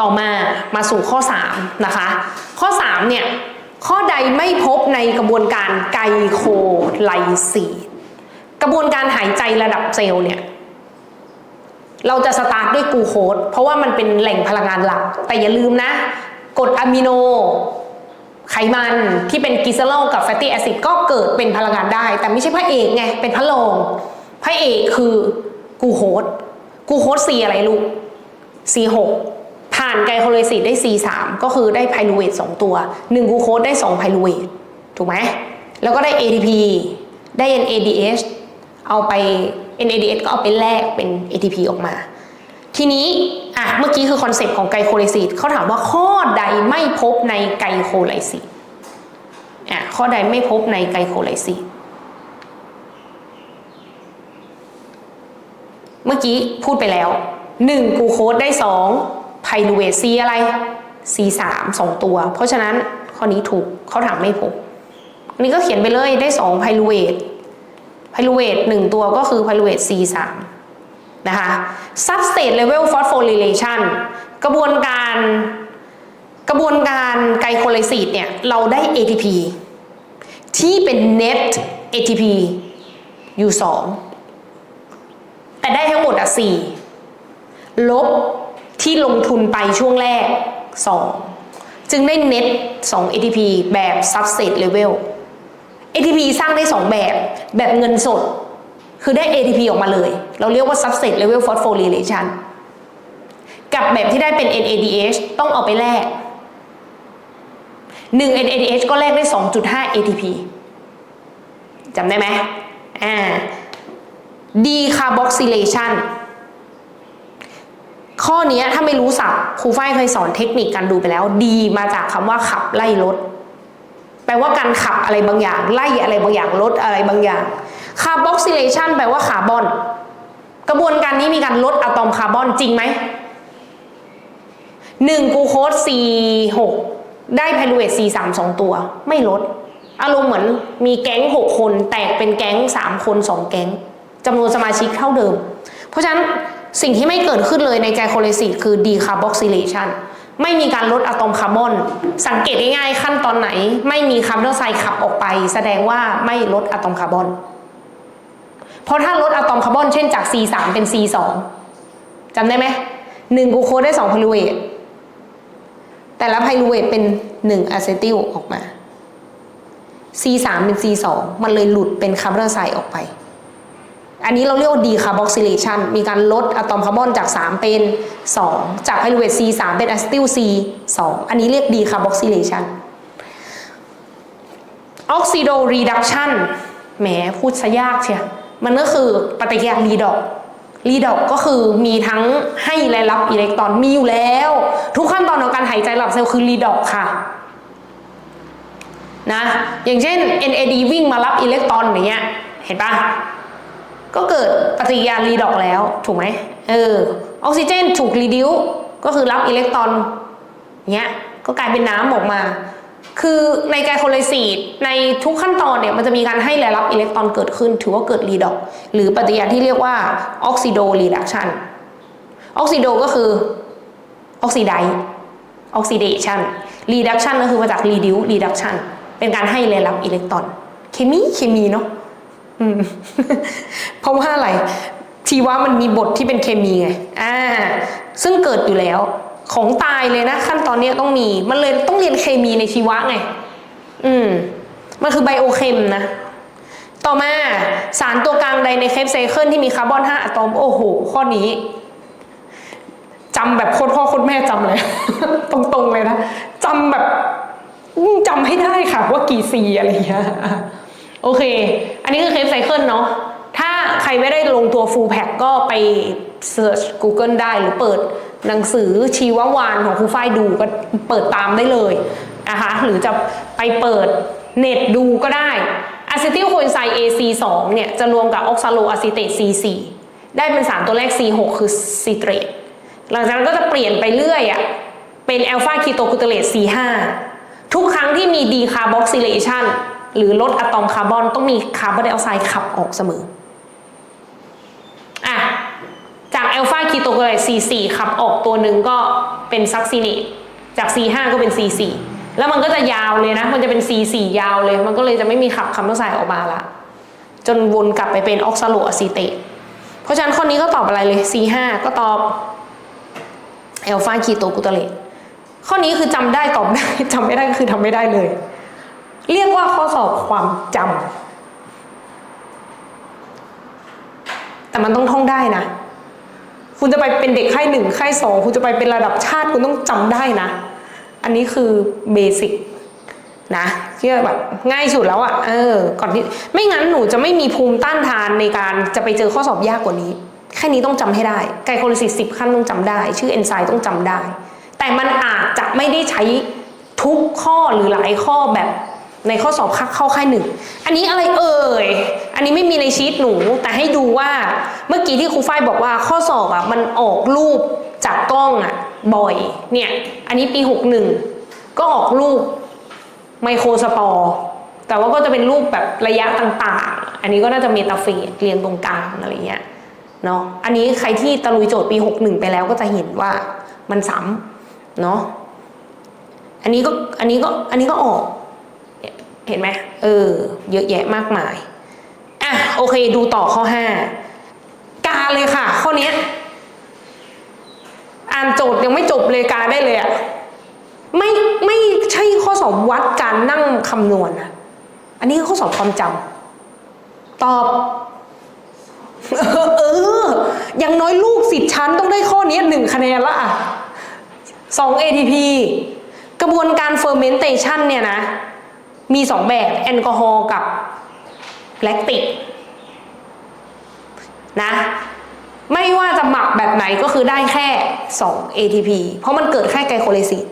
ต่อมามาสู่ข้อ3นะคะ ข้อ3เนี่ยข้อใดไม่พบในกระบวนการไกลโคไลซีกระบวนการหายใจระดับเซลล์เนี่ยเราจะสตาร์ทด้วยกูโคสเพราะว่ามันเป็นแหล่งพลังงานหลัก แต่อย่าลืมนะกรดอะมิโน ไขมันที่เป็นกลีเซอรอลกับแฟตตี้แอซิดก็เกิดเป็นพลังงานได้ แต่ไม่ใช่พระเอกไง เป็นพระรองพระเอกคือกูโคสกูโคส C อะไรลูก C6 ผ่านไกลโคไลซิสได้ C3 ก็คือได้ไพรูเวท2ตัว1กูโคสได้2ไพรูเวทถูกไหมแล้วก็ได้ ATP ได้ NADH เอาไป NADH ก็เอาไปแลกเป็น ATP ออกมา ทีนี้อะเมื่อกี้คือคอนเซปต์ของไกลโคไลซิสเขาถามว่าข้อใดไม่พบในไกลโคไลซิสอะข้อใดไม่พบในไกลโคไลซิสเมื่อกี้พูดไปแล้ว1กูโคสได้ 2 ไพรูเวท C อะไร C3 2ตัว เพราะฉะนั้นข้อนี้ถูกเขาถามไม่พบอันนี้ก็เขียนไปเลยได้2ไพรูเวทไพรูเวท1ตัวก็คือไพรูเวท C3 นะคะ substrate level phosphorylation กระบวนการกระบวนการไกลโคไลซิสเนี่ย เราได้ ATP ที่เป็น net ATP อยู่ 2 แต่ได้ทั้งหมดอะ4ลบ ที่ลงทุนไปช่วงแรก 2 จึงได้ net 2 ATP แบบ substrate level ATP สร้างได้ 2 แบบ แบบเงินสด คือได้ ATP ออกมาเลย เราเรียกว่า substrate level phosphorylation กับแบบที่ได้เป็น NADH ต้องเอาไปแลก1 NADH ก็แลกได้ 2.5 ATP จำได้ไหมอ่า decarboxylation ข้อนี้ถ้าไม่รู้สับครูฝ้ายเคยสอนเทคนิคการดูไปแล้ว ดีมาจากคำว่าขับไล่ลดแปลว่าการขับอะไรบางอย่าง ไล่อะไรบางอย่างลดอะไรบางอย่าง carboxylation แปลว่าคาร์บอน กระบวนการนี้มีการลดอะตอมคาร์บอนจริงไหมหนึ่งกูโคส C6 ได้ไพรูเวท C3 สองตัว ไม่ลด อารมณ์เหมือนมีแก๊ง 6 คน แตกเป็นแก๊ง 3 คน 2 แก๊งจำนวนสมาชิกเท่าเดิม เพราะฉะนั้น สิ่งที่ไม่เกิดขึ้นเลยในไกลโคไลซิสคือ decarboxylation ไม่มีการลดอะตอมคาร์บอน สังเกตง่ายๆขั้นตอนไหน ไม่มีคาร์บอนไดออกไซด์ขับออกไป แสดงว่าไม่ลดอะตอมคาร์บอน เพราะถ้าลดอะตอมคาร์บอนเช่นจาก C3 เป็น C2 จำได้ไหมหนึ่งกูโคได้2ไพรูเวทแต่ละไพรูเวทเป็น1อะเซติลออกมา C3 เป็น C2 มันเลยหลุดเป็นคาร์บอนไดออกไซด์ออกไป อันนี้เราเรียกว่า decarboxylation มีการลดอะตอมคาร์บอนจาก 3 เป็น 2 จากไพรูเวท C3 เป็นอะเซติล C2 อันนี้เรียก decarboxylation oxido reduction แหมพูดซะยากเชียมันก็คือปฏิกิริยารีดอกรีดอกก็คือมีทั้งให้และรับอิเล็กตรอนมีอยู่แล้ว ทุกขั้นตอนของการหายใจหลับเซลล์คือรีดอกค่ะนะอย่างเช่น NAD วิ่งมารับอิเล็กตรอนอย่างเงี้ยเห็นปะ ก็เกิดปฏิกิริยารีดอกแล้วถูกไหมเออออกซิเจนถูกรีดิวก็คือรับอิเล็กตรอนเงี้ยก็กลายเป็นน้ำออกมา คือในไกลโคไลซีดในทุกขั้นตอนเนี่ยมันจะมีการให้และรับอิเล็กตรอนเกิดขึ้น ถือว่าเกิดรีดอก หรือปฏิกิริยาที่เรียกว่าออกซิโดรีดักชันออกซิโดก็คือออกซิไดออกซิเดชันรีดักชันก็คือมาจากรีดิวรีดักชันเป็นการให้และรับอิเล็กตรอน เคมีเคมีเนาะ เพราะว่าอะไรชีวะมันมีบทที่เป็นเคมีไงอ่าซึ่งเกิดอยู่แล้ว ของตายเลยนะ ขั้นตอนนี้ต้องมี มันเลยต้องเรียนเคมีในชีวะไง อืม มันคือไบโอเคมนะ ต่อมาสารตัวกลางใดในเคปไซเคิลที่มีคาร์บอน 5อะตอม โอ้โห ข้อนี้จำแบบโคตรพ่อโคตรแม่จำเลย ตรงๆเลยนะจำแบบจำให้ได้ค่ะว่ากี่ซีอะไรอย่างเงี้ย โอเค อันนี้คือเคปไซเคิลเนาะ ถ้าใครไม่ได้ลงตัว full pack ก็ไปเ e ิร์ช Google ได้หรือเปิดหนังสือชีววานของครูฝ้ายดูก็เปิดตามได้เลยนะคะ หรือจะไปเปิดเน็ตดูก็ได้อะซิติลโคเอนไซม์ AC2 เนี่ยจะรวมกับออกซาโลอะซิเตต C4 ได้เป็นสารตัวแรก C6 คือซิเตรตหลังจากนั้นก็จะเปลี่ยนไปเรื่อยอะ่ะเป็นแอลฟาคีโตกูเตเลต C5 ทุกครั้งที่มีดีคาร์บอกซิเลชัน หรือลดอะตอมคาร์บอนต้องมีคาร์บอนไดออกไซด์ขับออกเสมออะจากแอลฟาคีโตกูเตเลต C4 ขับออกตัวหนึ่งก็เป็นซักซิเนตจาก C5 ก็เป็น C4 แล้วมันก็จะยาวเลยนะ มันจะเป็น C4 ยาวเลย มันก็เลยจะไม่มีขับคาร์บอนไดออกไซด์ออกมาละจนวนกลับไปเป็นออกซาโลอะซีเตตเพราะฉะนั้นข้อนี้ก็ตอบอะไรเลย C5 ก็ตอบแอลฟาคีโตกูตาเลตข้อนี้คือจำได้ตอบได้จำไม่ได้ก็คือทำไม่ได้เลย เรียกว่าข้อสอบความจำแต่มันต้องท่องได้นะ คุณจะไปเป็นเด็กค่ายหนึ่งค่ายสองคุณจะไปเป็นระดับชาติคุณต้องจำได้นะ อันนี้คือเบสิกนะที่แบบง่ายสุดแล้วอะ่ะเออก่อนที่ไม่งั้นหนูจะไม่มีภูมิต้านทานในการจะไปเจอข้อสอบยากกว่านี้ แค่นี้ต้องจำให้ได้ ไกลโคลิซิสสิบขั้นต้องจำได้ ชื่อเอนไซม์ต้องจำได้ แต่มันอาจจะไม่ได้ใช้ทุกข้อหรือหลายข้อแบบ ในข้อสอบคักเข้าค่ายหนึ่ง อันนี้อะไรเอ่ย อันนี้ไม่มีในชีตหนู แต่ให้ดูว่าเมื่อกี้ที่ครูฝ้ายบอกว่าข้อสอบอะมันออกรูปจากกล้องอะบ่อย เนี่ย อันนี้ปี 61 ก็ออกรูปไมโครสปอร์ แต่ว่าก็จะเป็นรูปแบบระยะต่างๆ อันนี้ก็น่าจะเมตาเฟสเรียงตรงกลางอะไรเงี้ยเนาะ อันนี้ใครที่ตะลุยโจทย์ปี 61 ไปแล้วก็จะเห็นว่ามันซ้ำเนาะ อันนี้ก็ อันนี้ก็ อันนี้ก็ออก เห็นไหมเออ เยอะแยะมากมาย อะ โอเค ดูต่อข้อห้ากาเลยค่ะ ข้อนี้อ่านโจทย์ยังไม่จบเลยกาได้เลยอะไม่ไม่ใช่ข้อสอบวัดการนั่งคำนวณนะอันนี้คือข้อสอบความจำตอบ เออ อย่างน้อยลูกสิทธิ์ชั้นต้องได้ข้อนี้หนึ่งคะแนนละอะสอง ATP กระบวนการ fermentation เนี่ยนะ มีสองแบบแอลกอฮอล์กับแลคติกนะ ไม่ว่าจะหมักแบบไหนก็คือได้แค่ 2 ATP เพราะมันเกิดแค่ไกลโคเลซีด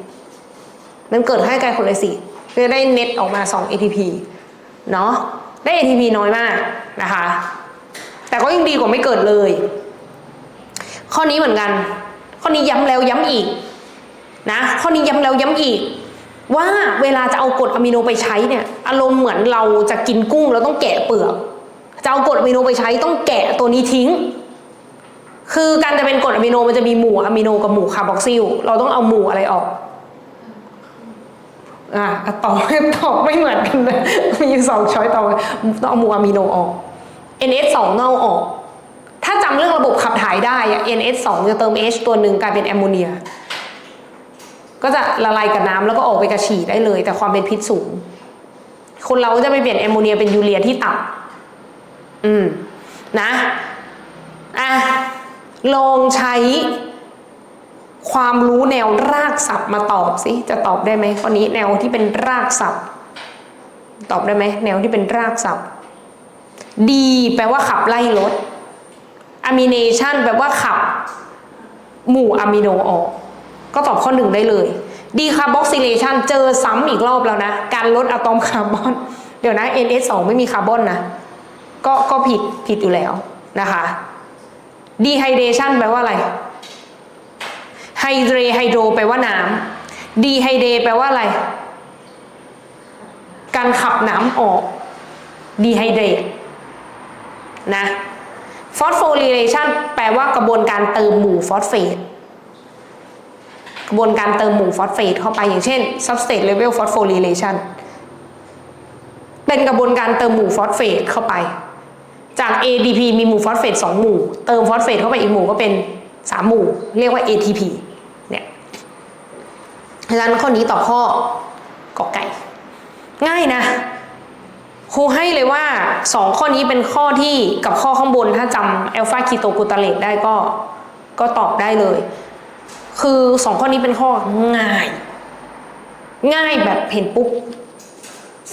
มันเกิดแค่ไกลโคเลซีดจะได้เน็ตออกมา 2 ATP เนาะได้ ATP น้อยมากนะคะ แต่ก็ยังดีกว่าไม่เกิดเลย ข้อนี้เหมือนกัน ข้อนี้ย้ำแล้วย้ำอีกนะ ข้อนี้ย้ำแล้วย้ำอีก ว่าเวลาจะเอากรดอะมิโนไปใช้เนี่ย อารมณ์เหมือนเราจะกินกุ้งแล้วต้องแกะเปลือกจะเอากรดอะมิโนไปใช้ต้องแกะตัวนี้ทิ้ง คือการจะเป็นกรดอะมิโนมันจะมีหมู่อะมิโนกับหมู่คาร์บอกซิล เราต้องเอาหมู่อะไรออกอะตอบตอบไม่เหมือนกันเลยมีอยู่สองช้อยตอบต้องเอาหมู่อะมิโนออก NS2 เน่าออก ถ้าจำเรื่องระบบขับถ่ายได้อะ NS2 จะเติม H ตัวหนึ่งกลายเป็นแอมโมเนีย ก็จะละลายกับน้ำแล้วก็ออกไปกระฉี่ได้เลย แต่ความเป็นพิษสูง คนเราจะไปเปลี่ยนแอมโมเนียเป็นยูเรียที่ต่ำอืมนะอะลองใช้ความรู้แนวรากศัพท์มาตอบสิ จะตอบได้ไหมข้อนี้แนวที่เป็นรากศัพท์ ตอบได้ไหมแนวที่เป็นรากศัพท์ ดี แปลว่าขับไล่ลดอะมิเนชันแปลว่าขับ หมู่อะมิโนออก ก็ตอบข้อหนึ่งได้เลยดีคาร์บอกซิเลชันเจอซ้ำอีกรอบแล้วนะ การลดอะตอมคาร์บอน เดี๋ยวนะ NS2 ไม่มีคาร์บอนนะ ก็ก็ผิดผิดอยู่แล้วนะคะดีไฮเดชันแปลว่าอะไรไฮเดรไฮโดรแปลว่าน้ำดีไฮเดแปลว่าอะไร การขับน้ำออกดีไฮเดรนะฟอสโฟริเลชันแปลว่ากระบวนการเติมหมู่ฟอสเฟต กระบวนการเติมหมู่ฟอสเฟตเข้าไปอย่างเช่น substrate level phosphorylation เป็นกระบวนการเติมหมู่ฟอสเฟตเข้าไป จาก ADP มีหมู่ฟอสเฟต2หมู่ เติมฟอสเฟตเข้าไปอีกหมู่ก็เป็น 3 หมู่ เรียกว่า ATP เนี่ยดังนั้นข้อนี้ตอบข้อกอไก่ ง่ายนะครูให้เลยว่า 2 ข้อนี้เป็นข้อที่กับข้อข้างบนถ้าจำอัลฟาคีโตกูตาเลตได้ก็ก็ตอบได้เลย คือสองข้อนี้เป็นข้อง่าย ง่ายแบบเห็นปุ๊บ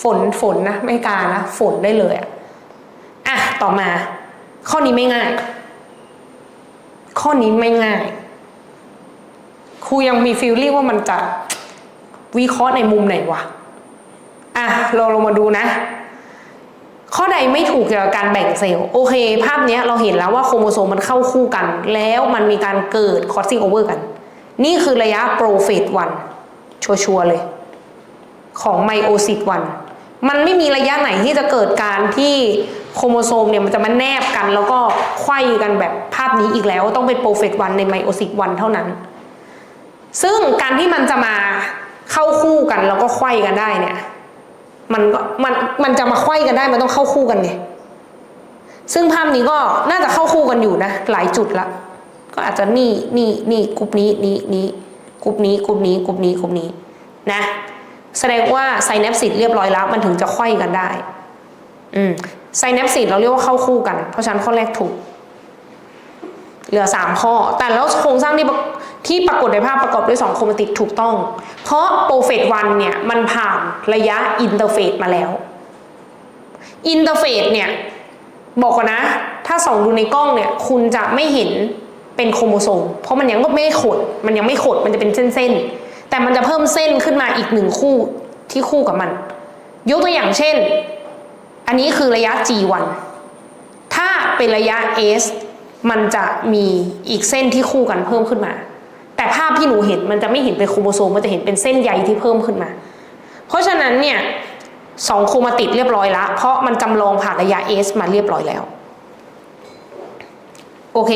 ฝนฝนนะ ไม่กานะ ฝนได้เลยอะอะต่อมา ข้อนี้ไม่ง่าย ข้อนี้ไม่ง่ายครูยังมีฟีลลิ่งว่ามันจะวิเคราะห์ในมุมไหนวะอะเราลงมาดูนะ ข้อใดไม่ถูกเกี่ยวกับการแบ่งเซลล์ โอเค ภาพนี้เราเห็นแล้วว่าโครโมโซมมันเข้าคู่กัน แล้วมันมีการเกิดคอสซิ่งโอเวอร์กัน นี่คือระยะโปรเฟสวันชัวร์ๆเลย ของไมโอซิตวันมันไม่มีระยะไหนที่จะเกิดการที่โครโมโซมเนี่ยมันจะมาแนบกัน แล้วก็ไขว้กันแบบภาพนี้อีกแล้ว ต้องเป็นโปรเฟสวันในไมโอซิตวันเท่านั้น ซึ่งการที่มันจะมาเข้าคู่กันแล้วก็ไขว้กันได้เนี่ย มันก็มันมันจะมาไขว้กันได้มันต้องเข้าคู่กันไงซึ่งภาพนี้ก็น่าจะเข้าคู่กันอยู่นะ หลายจุดละ ก็อาจจะนี่นี่นี่กลุ่มนี้นี้นี้กลุ่มนี้กลุ่มนี้กลุ่มนี้กลุ่มนี้นะแสดงว่าไซแนปสิตเรียบร้อยแล้วมันถึงจะไขว้กันได้ อืมไซแนปสิตเราเรียกว่าเข้าคู่กัน เพราะฉะนั้นข้อแรกถูก เหลือสามข้อ แต่แล้วโครงสร้างที่ปรที่ปรากฏในภาพประกอบด้วย2โครมาติกถูกต้อง เพราะโปรเฟสวันเนี่ยมันผ่านระยะอินเตอร์เฟสมาแล้ว อินเตอร์เฟสเนี่ย บอกก่อนนะ ถ้าส่องดูในกล้องเนี่ย คุณจะไม่เห็น เป็นโครโมโซม เพราะมันยังไม่ขด มันยังไม่ขด มันจะเป็นเส้นๆ แต่มันจะเพิ่มเส้นขึ้นมาอีกหนึ่งคู่ที่คู่กับมัน ยกตัวอย่างเช่น อันนี้คือระยะ G1 ถ้าเป็นระยะ S มันจะมีอีกเส้นที่คู่กันเพิ่มขึ้นมา แต่ภาพที่หนูเห็นมันจะไม่เห็นเป็นโครโมโซม มันจะเห็นเป็นเส้นใยที่เพิ่มขึ้นมา เพราะฉะนั้นเนี่ยสองโครมาติดเรียบร้อยละ เพราะมันจำลองผ่านระยะ S มาเรียบร้อยแล้ว โอเค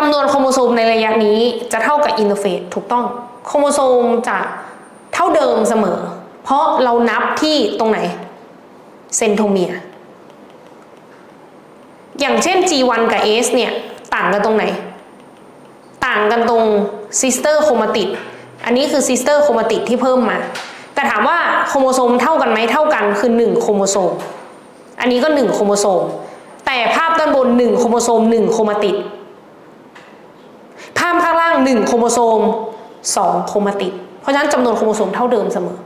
จำนวนโครโมโซมในระยะนี้จะเท่ากับอินเตอร์เฟสถูกต้อง โครโมโซมจะเท่าเดิมเสมอ เพราะเรานับที่ตรงไหน เซนโทเมีย อย่างเช่น G1 กับ S เนี่ยต่างกันตรงไหน ต่างกันตรงซิสเตอร์โครมาติดอันนี้คือซิสเตอร์โครมาติดที่เพิ่มมา แต่ถามว่าโครโมโซมเท่ากันไหมเท่ากันคือ 1 โครโมโซม อันนี้ก็ 1 โครโมโซม แต่ภาพด้านบน 1 โครโมโซม 1 โครมาติด ภาพข้างล่าง 1 โครโมโซม 2 โครมาติด เพราะฉะนั้นจำนวนโครโมโซมเท่าเดิมเสมอ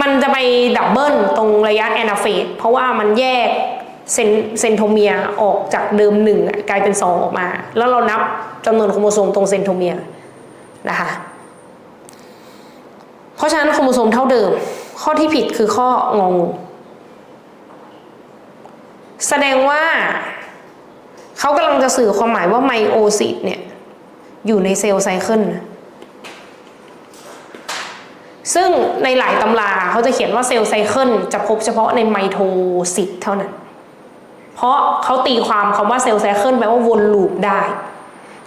มันจะไปดับเบิลตรงระยะแอนาเฟสเพราะว่ามันแยกเซนเซนโทเมียออกจากเดิมหนึ่งกลายเป็นสองออกมา แล้วเรานับจำนวนโครโมโซมตรงเซนโทเมียนะคะ เพราะฉะนั้นโครโมโซมเท่าเดิม ข้อที่ผิดคือข้ององแสดงว่า เขากำลังจะสื่อความหมายว่าไมโอซิสเนี่ย อยู่ในเซลล์ไซเคิลซึ่งในหลายตำราเขาจะเขียนว่าเซลล์ไซเคิลจะพบเฉพาะในไมโทซิสเท่านั้น เพราะเขาตีความคำว่าเซลล์ไซเคิลแปลว่าวนลูปได้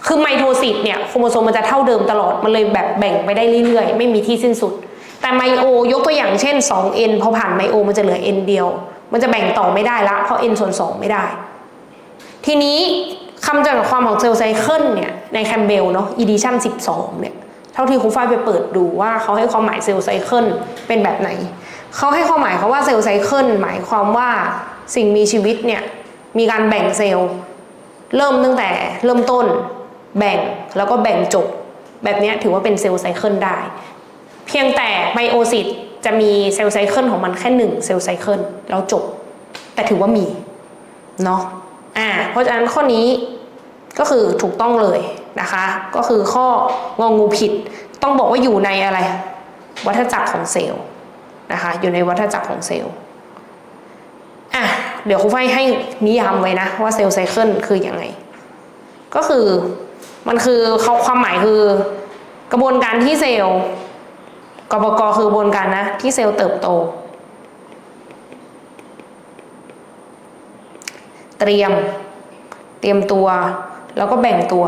คือไมโทซิสเนี่ยโครโมโซมมันจะเท่าเดิมตลอด มันเลยแบบแบ่งไปได้เรื่อยๆ ไม่มีที่สิ้นสุด แต่ไมโอยกตัวอย่างเช่น 2n พอผ่านไมโอมันจะเหลือ n เดียว มันจะแบ่งต่อไม่ได้ละเพราะ n ส่วน2ไม่ได้ ทีนี้คำจำกัดความของเซลล์ไซเคิลเนี่ยในแคมเบลเนาะ edition 12 เนี่ย เท่าที่ครูฝ้ายไปเปิดดูว่าเขาให้ความหมายเซลล์ไซเคิลเป็นแบบไหน เขาให้ความหมายเขาว่าเซลล์ไซเคิลหมายความว่าสิ่งมีชีวิตเนี่ย มีการแบ่งเซลล์ เริ่มตั้งแต่เริ่มต้น แบ่งแล้วก็แบ่งจบ แบบนี้ถือว่าเป็นเซลล์ไซเคิลได้ เพียงแต่ไมโอซิสจะมีเซลล์ไซเคิลของมันแค่หนึ่งเซลล์ไซเคิลแล้วจบ แต่ถือว่ามีเนาะ อ่าเพราะฉะนั้นข้อนี้ก็คือถูกต้องเลยนะคะ ก็คือข้ององูผิด ต้องบอกว่าอยู่ในอะไร วัฏจักรของเซลล์นะคะ อยู่ในวัฏจักรของเซลล์อะเดี๋ยวครูไฟให้นิยามไว้นะ ว่าเซลล์ไซเคิลคืออยังไง ก็คือมันคือความหมายคือกระบวนการที่เซลล์กบกคือกระบวนการนะที่เซลล์เติบโต เตรียม เตรียมตัว แล้วก็แบ่งตัว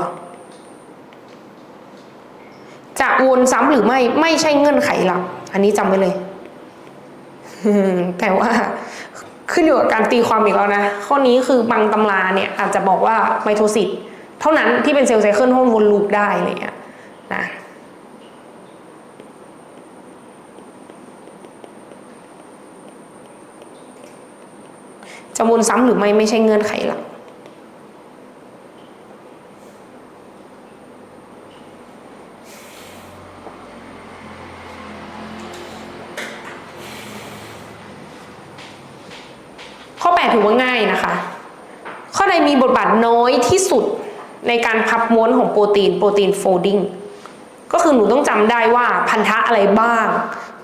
จะวนซ้ำหรือไม่ไม่ใช่เงื่อนไขหลัก อันนี้จำไว้เลย แต่ว่าขึ้นอยู่กับการตีความอีกแล้วนะ ข้อนี้คือบางตำราเนี่ยอาจจะบอกว่าไมโทซิสเท่านั้นที่เป็นเซลล์ไซเคิลห้องวนลูปได้อะไรเงี้ยนะ จะวนซ้ำหรือไม่ไม่ใช่เงื่อนไขหลักข้อ 8 ถือว่าง่ายนะคะ ข้อใดมีบทบาทน้อยที่สุดในการพับม้วนของโปรตีน โปรตีนโฟลดิ้งก็คือหนูต้องจำได้ว่าพันธะอะไรบ้าง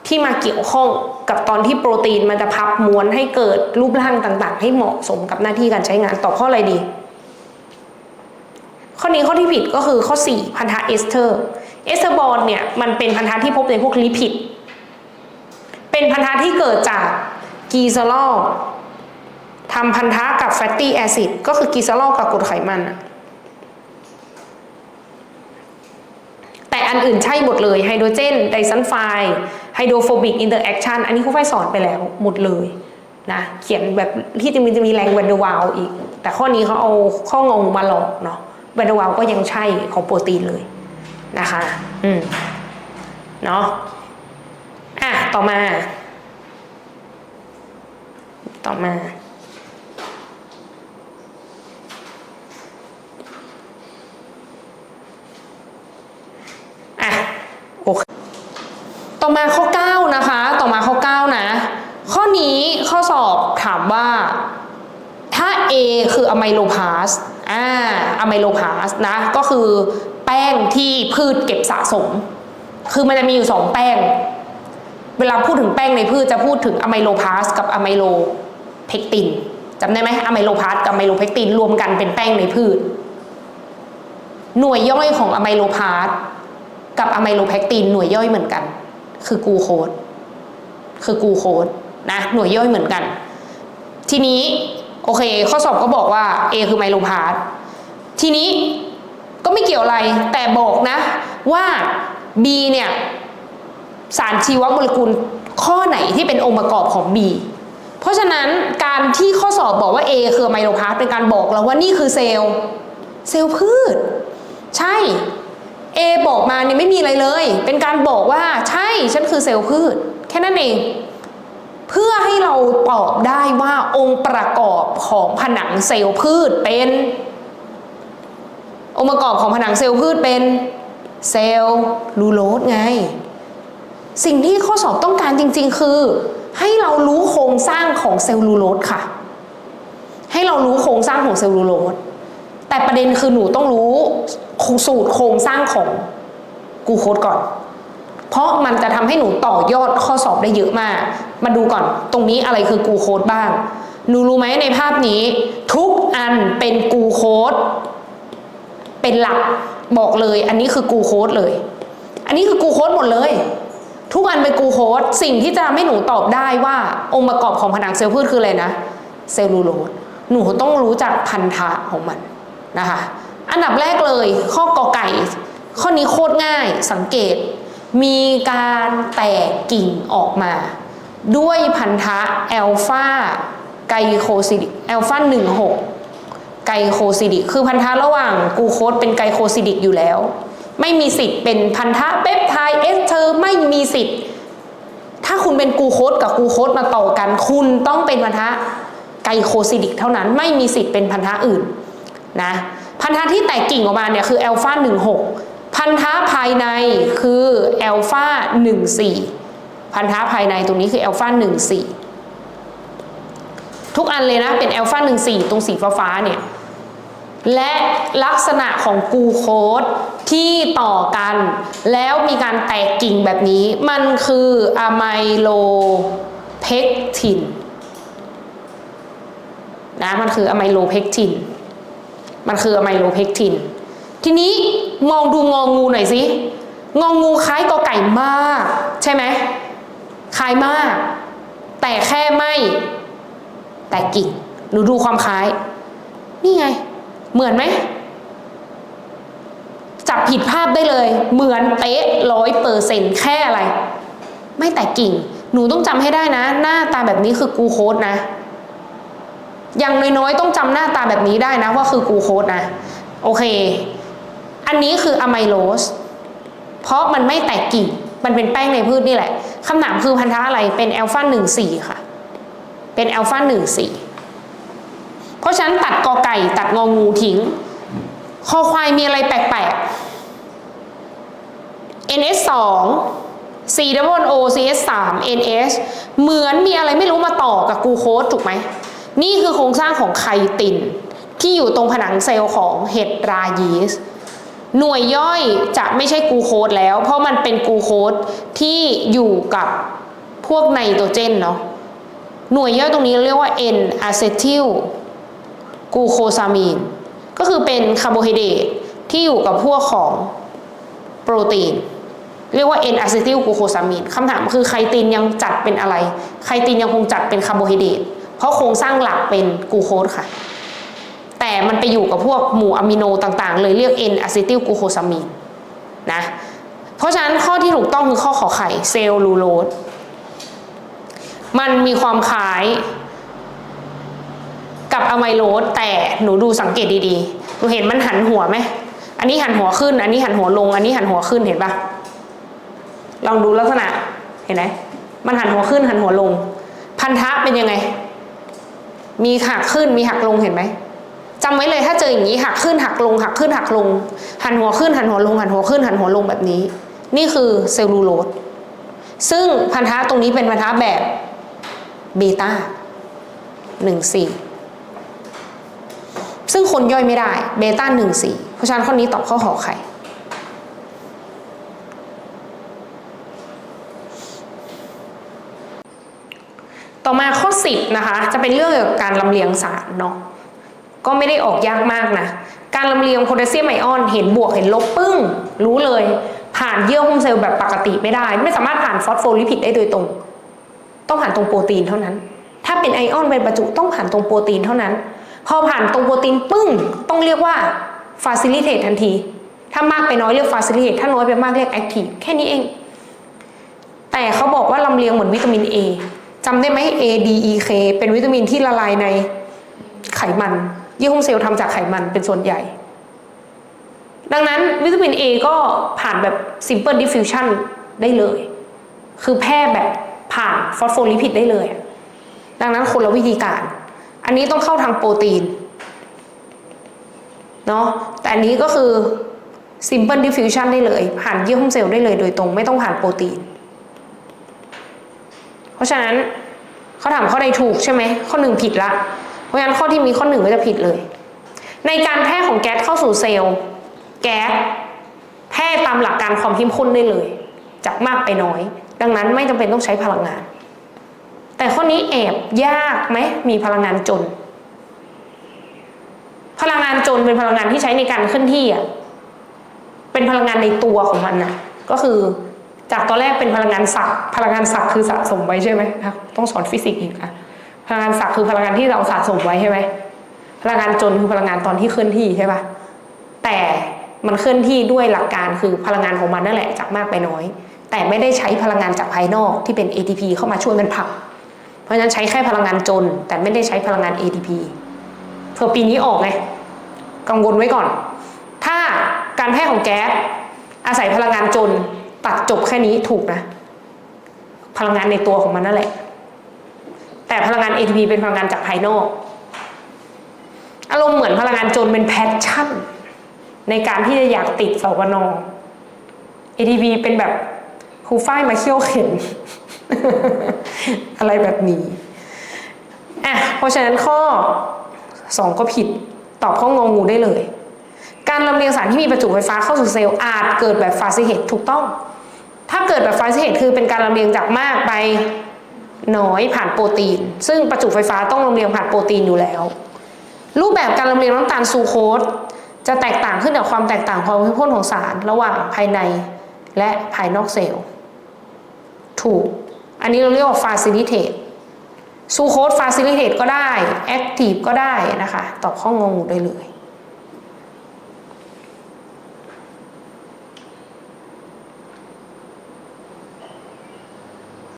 ที่มาเกี่ยวข้อง กับตอนที่โปรตีนมันจะพับม้วนให้เกิดรูปร่างต่างๆ ให้เหมาะสมกับหน้าที่การใช้งานตอบข้ออะไรดี ข้อนี้ข้อที่ผิดก็คือข้อ 4 พันธะเอสเตอร์ เอสเตอร์บอลเนี่ยมันเป็นพันธะที่พบในพวกลิพิดเป็นพันธะที่เกิดจากกีซอลทำพันธะกับแฟตตี้แอซิดก็คือกีซอลกับกรดไขมันอะอันอื่นใช่หมดเลยไฮโดรเจน ไดซัลไฟด์ ไฮโดรโฟบิกอินเตอร์แอคชั่นอันนี้ครูฝ้ายสอนไปแล้วหมดเลยนะเขียนแบบที่จะมีจะมีแรงแวนเดอร์วาลอีก แต่ข้อนี้เขาเอาข้องงมาหลอกเนาะแวนเดอร์วาลก็ยังใช่ของโปรตีนเลยนะคะอืมเนาะอะต่อมา ต่อมาอะโอเค ต่อมาข้อ 9 นะคะ ต่อมาข้อ 9 นะ ข้อนี้ข้อสอบถามว่า ถ้า A คืออะไมโลพาสอ่าอะไมโลพาสนะ ก็คือแป้งที่พืชเก็บสะสม คือมันจะมีอยู่สองแป้ง เวลาพูดถึงแป้งในพืชจะพูดถึงอะไมโลพาสกับอะไมโลเพกตินจำได้ไหมอะไมโลพาสกับอะไมโลเพกตินรวมกันเป็นแป้งในพืช หน่วยย่อยของอะไมโลพาสกับอะไมโลเพกตินหน่วยย่อยเหมือนกัน คือกูโคสคือกูโคสนะหน่วยย่อยเหมือนกัน ทีนี้โอเค ข้อสอบก็บอกว่า A คือไมโลพาสทีนี้ก็ไม่เกี่ยวอะไร แต่บอกนะว่า B เนี่ย สารชีวโมเลกุลข้อไหนที่เป็นองค์ประกอบของ B เพราะฉะนั้นการที่ข้อสอบบอกว่า A คือไมโลพาสเป็นการบอกเราว่านี่คือเซลล์เซลล์พืช ใช่ A บอกมาเนี่ยไม่มีอะไรเลย เป็นการบอกว่าใช่ฉันคือเซลล์พืช แค่นั้นเอง เพื่อให้เราตอบได้ว่าองค์ประกอบของผนังเซลล์พืชเป็น องค์ประกอบของผนังเซลล์พืชเป็นเซลล์ลูโลสไง สิ่งที่ข้อสอบต้องการจริง ๆ คือ ให้เรารู้โครงสร้างของเซลลูโลสค่ะ ให้เรารู้โครงสร้างของเซลลูโลสแต่ประเด็นคือหนูต้องรู้ สูตรโครงสร้างของกูโคสก่อน เพราะมันจะทำให้หนูต่อยอดข้อสอบได้เยอะมาก มาดูก่อน ตรงนี้อะไรคือกูโคสบ้าง หนูรู้ไหมในภาพนี้ ทุกอันเป็นกูโคสเป็นหลักบอกเลย อันนี้คือกูโคสเลย อันนี้คือกูโคสหมดเลยทุกอันเป็นกูโคสสิ่งที่จะทำให้หนูตอบได้ว่าองค์ประกอบของผนังเซลล์พืชคืออะไรนะ เซลลูโลสหนูต้องรู้จักพันธะของมันนะคะ อันดับแรกเลย ข้อกอไก่ ข้อนี้โคตรง่ายสังเกต มีการแตกกิ่งออกมา ด้วยพันธะแอลฟาไกโคซิดิกแอลฟา16ไกโคซิดิกคือพันธะระหว่างกูโคสเป็นไกโคซิดิกอยู่แล้ว ไม่มีสิทธิ์เป็นพันธะเปปไทด์เอสเทอร์ไม่มีสิทธิ์ ถ้าคุณเป็นกูโคสกับกูโคสมาต่อกัน คุณต้องเป็นพันธะไกโคซิดิกเท่านั้นไม่มีสิทธิ์เป็นพันธะอื่นนะ พันธะที่แตกกิ่งออกมาเนี่ยคือแอลฟา16 พันธะภายในคือแอลฟา14 พันธะภายในตรงนี้คือแอลฟา14 ทุกอันเลยนะเป็นแอลฟา14 ตรงสีฟ้าเนี่ยและลักษณะของกูโคสที่ต่อกัน แล้วมีการแตกกิ่งแบบนี้มันคืออะไมโลเพกทินนะมันคืออะไมโลเพกทิน มันคืออะไมโลเพกทิน ทีนี้มองดูงองูหน่อยสิงองูคล้ายกอไก่มาก ใช่ไหมคล้ายมาก แต่แค่ไม่ แตกกิ่งหนูดูความคล้าย นี่ไง เหมือนไหมจับผิดภาพได้เลย เหมือนเป๊ะร้อยเปอร์เซ็นแค่อะไร ไม่แตกกิ่ง หนูต้องจำให้ได้นะ หน้าตาแบบนี้คือกูโคสนะ อย่างน้อยๆ ต้องจำหน้าตาแบบนี้ได้นะว่าคือกูโคสนะ โอเค อันนี้คืออะไมโลส เพราะมันไม่แตกกิ่ง มันเป็นแป้งในพืชนี่แหละ คำถามคือพันธะอะไรเป็นแอลฟาหนึ่งสี่ค่ะ เป็นแอลฟาหนึ่งสี่เพราะฉะนั้นตัดกอไก่ตัดงองูทิ้ง คอควายมีอะไรแปลกๆ NS 2 C double O CS 3 NS เหมือนมีอะไรไม่รู้มาต่อกับกูโคสถูกไหม นี่คือโครงสร้างของไคติน ที่อยู่ตรงผนังเซลล์ของเห็ดรายีสหน่วยย่อยจะไม่ใช่กูโคสแล้ว เพราะมันเป็นกูโคสที่อยู่กับพวกไนโตรเจนเนาะหน่วยย่อยตรงนี้เรียกว่า N acetyl กลูโคซามีนก็คือเป็นคาร์โบไฮเดรตที่อยู่กับพวกของโปรตีน เรียกว่า N acetyl กลูโคซามีนคำถามคือไคตินยังจัดเป็นอะไร ไคตินยังคงจัดเป็นคาร์โบไฮเดรต เพราะโครงสร้างหลักเป็นกูโคสค่ะ แต่มันไปอยู่กับพวกหมู่อะมิโนต่างๆ เลยเรียก N acetyl กลูโคซามีนนะเพราะฉะนั้นข้อที่ถูกต้องคือข้อขอไข่เซลลูโลสมันมีความคล้ายกับอะไมโลสแต่หนูดูสังเกตดีๆ หนูเห็นมันหันหัวไหม อันนี้หันหัวขึ้น อันนี้หันหัวลง อันนี้หันหัวขึ้นเห็นปะลองดูลักษณะเห็นไหมมันหันหัวขึ้นหันหัวลง พันธะเป็นยังไง มีหักขึ้นมีหักลงเห็นไหมจำไว้เลยถ้าเจออย่างนี้หักขึ้นหักลงหักขึ้นหักลง หันหัวขึ้นหันหัวลงหันหัวขึ้นหันหัวลงแบบนี้ นี่คือเซลลูโลสซึ่งพันธะตรงนี้เป็นพันธะแบบเบต้าหนึ่งสี่ซึ่งคนย่อยไม่ได้เบต้าหนึ่งสี่เพราะฉะนั้นข้อนี้ตอบข้อหอไข่ ต่อมาข้อ 10นะคะจะเป็นเรื่องเกี่ยวกับการลำเลียงสารเนาะก็ไม่ได้ออกยากมากนะ การลำเลียงโพแทสเซียมไอออน เห็นบวกเห็นลบปึ้ง รู้เลย ผ่านเยื่อหุ้มเซลล์แบบปกติไม่ได้ ไม่สามารถผ่านฟอสโฟลิพิดได้โดยตรง ต้องผ่านตรงโปรตีนเท่านั้น ถ้าเป็นไอออนเป็นประจุต้องผ่านตรงโปรตีนเท่านั้น พอผ่านตรงโปรตีนปึ้ง ต้องเรียกว่า facilitate ทันที ถ้ามากไปน้อยเรียก facilitate ถ้าน้อยไปมากเรียก active แค่นี้เอง แต่เขาบอกว่าลำเลียงเหมือนวิตามิน A จำได้ไหม A D E K เป็นวิตามินที่ละลายในไขมัน เยื่อหุ้มเซลล์ทำจากไขมันเป็นส่วนใหญ่ ดังนั้นวิตามิน A ก็ผ่านแบบ simple diffusion ได้เลย คือแพร่แบบผ่านฟอสโฟลิพิดได้เลย ดังนั้นคนละวิธีการ อันนี้ต้องเข้าทางโปรตีนเนาะแต่อันนี้ก็คือ simple diffusion ได้เลย ผ่านเยื่อหุ้มเซลล์ได้เลยโดยตรง ไม่ต้องผ่านโปรตีน ราะฉะนั้นเขาถามข้อใดถูกใช่ไหมข้อหนึ่งผิดละ เพราะฉะนั้นข้อที่มีข้อหนึ่งก็จะผิดเลย ในการแพร่ของแก๊สเข้าสู่เซลล์ แก๊สแพร่ตามหลักการความเข้มข้นได้เลย จากมากไปน้อย ดังนั้นไม่จำเป็นต้องใช้พลังงาน แต่ข้อนี้แอบยากไหมมีพลังงานจน พลังงานจนเป็นพลังงานที่ใช้ในการเคลื่อนที่อะเป็นพลังงานในตัวของมันนะก็คือ จากตอนแรกเป็นพลังงานสักพลังงานสักคือสะสมไว้ใช่ไหมต้องสอนฟิสิกส์อีกอะพลังงานสักคือพลังงานที่เราสะสมไว้ใช่ไหมพลังงานจนคือพลังงานตอนที่เคลื่อนที่ใช่ปะแต่มันเคลื่อนที่ด้วยหลักการคือพลังงานของมันนั่นแหละจากมากไปน้อย แต่ไม่ได้ใช้พลังงานจากภายนอกที่เป็น ATP เข้ามาช่วยมันผลักเพราะฉะนั้นใช้แค่พลังงานจน แต่ไม่ได้ใช้พลังงาน ATP เพื่อปีนี้ออกไงกังวลไว้ก่อน ถ้าการแพร่ของแก๊สอาศัยพลังงานจน ตัดจบแค่นี้ถูกนะ พลังงานในตัวของมันนั่นแหละ แต่พลังงาน ATP เป็นพลังงานจากภายนอก อารมณ์เหมือนพลังงานจนเป็นแพชชั่น ในการที่จะอยากติดสวนอ ATP เป็นแบบครูฝ้ายมาเขี่ยวเข็น อะไรแบบนี้อะเพราะฉะนั้นข้อ 2 ก็ผิดตอบข้ององูได้เลย การลำเลียงสารที่มีประจุไฟฟ้าเข้าสู่เซลล์อาจเกิดแบบฟาซิเฮตถูกต้อง ถ้าเกิดแบบฟาซิเฮตคือเป็นการลำเลียงจากมากไปน้อยผ่านโปรตีน ซึ่งประจุไฟฟ้าต้องลำเลียงผ่านโปรตีนอยู่แล้ว รูปแบบการลำเลียงน้ำตาลซูโคสจะแตกต่างขึ้นจากความแตกต่างความเข้มข้นของสารระหว่างภายในและภายนอกเซลล์ ถูก อันนี้เราเรียกว่า facilitate ซูโคส facilitate ก็ได้ active ก็ได้นะคะ ตอบข้องงงูได้เลย